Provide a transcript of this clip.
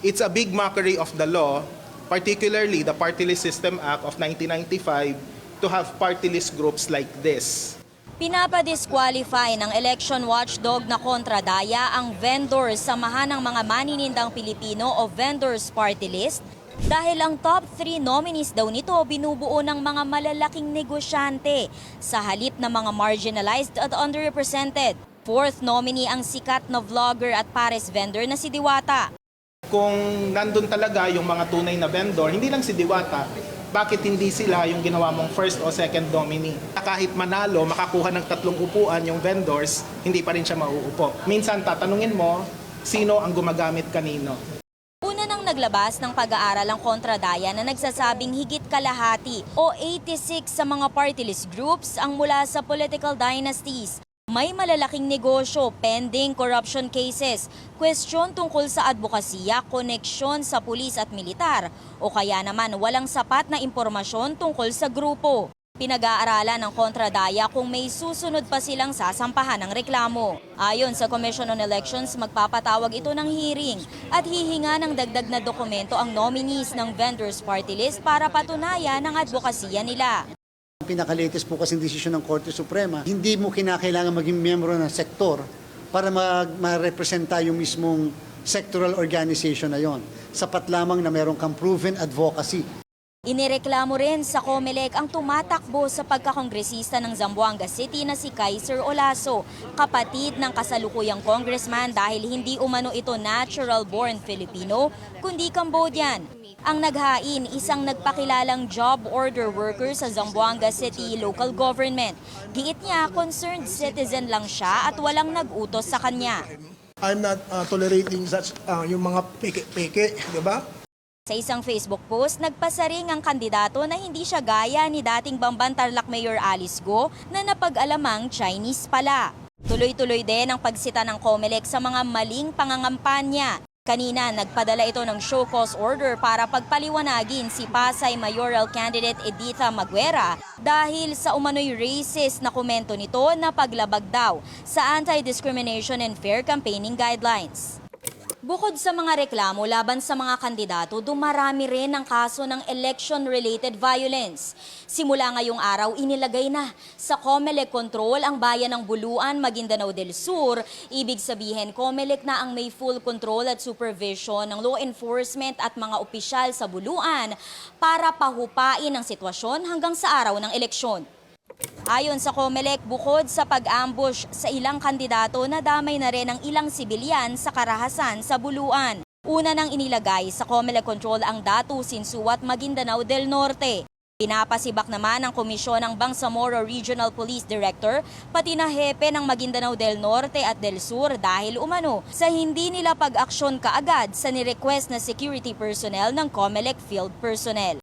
It's a big mockery of the law, particularly the Party List System Act of 1995, to have party list groups like this. Pinapadisqualify ng election watchdog na kontradaya ang vendors samahan ng mga maninindang Pilipino o vendors party list dahil ang top 3 nominees daw nito binubuo ng mga malalaking negosyante sa halip ng mga marginalized at underrepresented. Fourth nominee ang sikat na vlogger at pares vendor na si Diwata. Kung nandun talaga yung mga tunay na vendor, hindi lang si Diwata, bakit hindi sila yung ginawa mong first o second nominee? Kahit manalo, makakuha ng tatlong upuan yung vendors, hindi pa rin siya mauupo. Minsan tatanungin mo, sino ang gumagamit kanino? Una nang naglabas ng pag-aaral ang kontradaya na nagsasabing higit kalahati o 86 sa mga party list groups ang mula sa political dynasties. May malalaking negosyo, pending corruption cases, kwestiyon tungkol sa advokasya, koneksyon sa pulis at militar, o kaya naman walang sapat na impormasyon tungkol sa grupo. Pinag-aaralan ng kontradaya kung may susunod pa silang sasampahan ng reklamo. Ayon sa Commission on Elections, magpapatawag ito ng hearing at hihinga ng dagdag na dokumento ang nominees ng vendors party list para patunayan ang advokasya nila. Pinaka-latest po kasing desisyon ng Korte Suprema, hindi mo kinakailangan maging miyembro ng sektor para ma-representa yung mismong sectoral organization na yon. Sapat lamang na meron kang proven advocacy. Inireklamo rin sa COMELEC ang tumatakbo sa pagkakongresista ng Zamboanga City na si Kaiser Olaso, kapatid ng kasalukuyang congressman dahil hindi umano ito natural-born Filipino, kundi Cambodian. Ang naghain, isang nagpakilalang job order worker sa Zamboanga City local government. Giit niya, concerned citizen lang siya at walang nag-utos sa kanya. I'm not uh, tolerating such uh, yung mga peke-peke, di ba? Sa isang Facebook post, nagpasaring ang kandidato na hindi siya gaya ni dating Bamban Tarlac Mayor Alice Go na napag-alamang Chinese pala. Tuloy-tuloy din ang pagsita ng COMELEC sa mga maling pangangampanya. Kanina, nagpadala ito ng show cause order para pagpaliwanagin si Pasay mayoral candidate Editha Maguera dahil sa umano'y racist na komento nito na paglabag daw sa Anti-Discrimination and Fair Campaigning Guidelines. Bukod sa mga reklamo laban sa mga kandidato, dumarami rin ang kaso ng election-related violence. Simula ngayong araw, inilagay na sa COMELEC control ang bayan ng Buluan, Maguindanao del Sur. Ibig sabihin, COMELEC na ang may full control at supervision ng law enforcement at mga opisyal sa Buluan para pahupain ang sitwasyon hanggang sa araw ng eleksyon. Ayon sa COMELEC, bukod sa pag-ambush sa ilang kandidato, nadamay na rin ang ilang sibilyan sa karahasan sa buluan. Una nang inilagay sa COMELEC control ang Datu, Sinsuat, Maguindanao del Norte. Pinapasibak naman ng komisyon ng Bangsamoro Regional Police Director pati na hepe ng Maguindanao del Norte at del Sur dahil umano sa hindi nila pag-aksyon kaagad sa nirequest na security personnel ng COMELEC field personnel.